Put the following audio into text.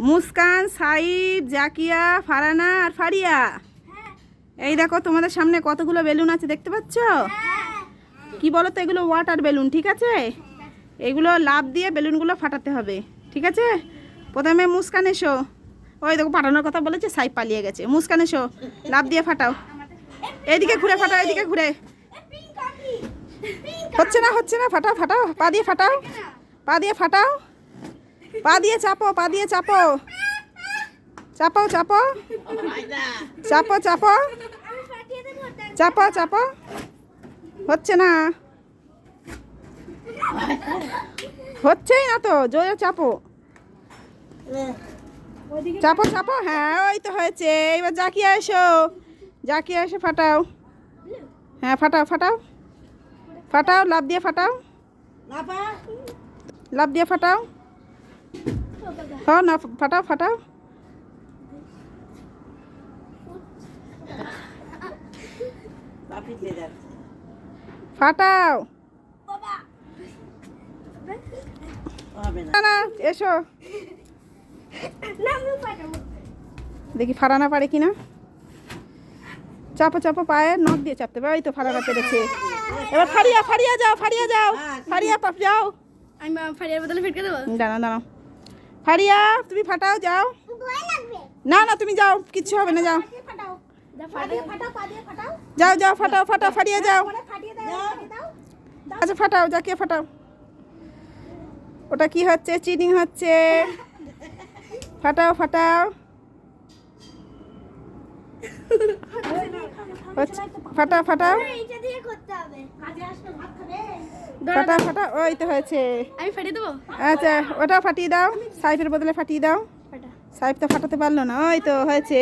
মুস্কান, সাইব, জাকিয়া, ফারানা আর ফারিয়া। এই দেখো, তোমাদের সামনে কতগুলো বেলুন আছে দেখতে পাচ্ছ? কি বলো তো এগুলো ওয়াটার বেলুন ঠিক আছে? এগুলো লাভ দিয়ে বেলুনগুলো ফাটাতে হবে, ঠিক আছে? প্রথমে মুস্কান এসো। ওই দেখো ফাটানোর কথা বলেছে, সাইব পালিয়ে গেছে। মুস্কান এসো লাভ দিয়ে ফাটাও। এইদিকে ঘুরে ফাটাও, এইদিকে ঘুরে। হচ্ছে না হচ্ছে না, ফাটাও ফাটাও, পা দিয়ে ফাটাও, পা দিয়ে ফাটাও। পা দিয়ে চাপো পা দিয়ে চাপো। চাপো চাপো। চাপো চাপো। চাপো চাপো। হচ্ছে না। হচ্ছেই না তো জোরে চাপো। চাপো চাপো। হ্যাঁ ওই তো হয়েছে। এবার জাকিয়া এসো। জাকিয়া এসে ফাটাও। হ্যাঁ ফাটাও ফাটাও। ফাটাও লাভ দিয়ে ফাটাও। লাভ দিয়ে ফাটাও। হ্যাঁ না ফাটাও ফাটাও। ফাটাও। না এসো। দেখি ফারানা পারে কিনা? চাপো চাপো পায়ে নখ দিয়ে চাপতে পারে ওই তো ফারানা পেরেছে। এবার ফারিয়া ফারিয়া যাও ফারিয়া যাও। ফারিয়া পাপ যাও। আমি ফারিয়ার বদলে ফিটকে দেবো? দাঁড়াও দাঁড়াও। ফারিয়া, তুমি ফাটাও, যাও। না না, তুমি যাও, কিচ্ছু হবে না, যাও। যাও যাও, ফাটাও ফাটাও ফাটিয়ে যাও। আচ্ছা ফাটাও যা কে ফাটাও? ওটা কি হচ্ছে? চিনিং হচ্ছে। ফাটাও ফাটাও। ফাটা এইটা দিয়ে করতে হবে। ফাটাও ফাটাও ওই তো হয়েছে। আমি ফাটিয়ে দেবো? আচ্ছা ওটাও ফাটিয়ে দাও। সাইফের বদলে ফাটিয়ে দাও। ফাটা। সাইফ তো ফাটাতে পারল না। ওই তো হয়েছে।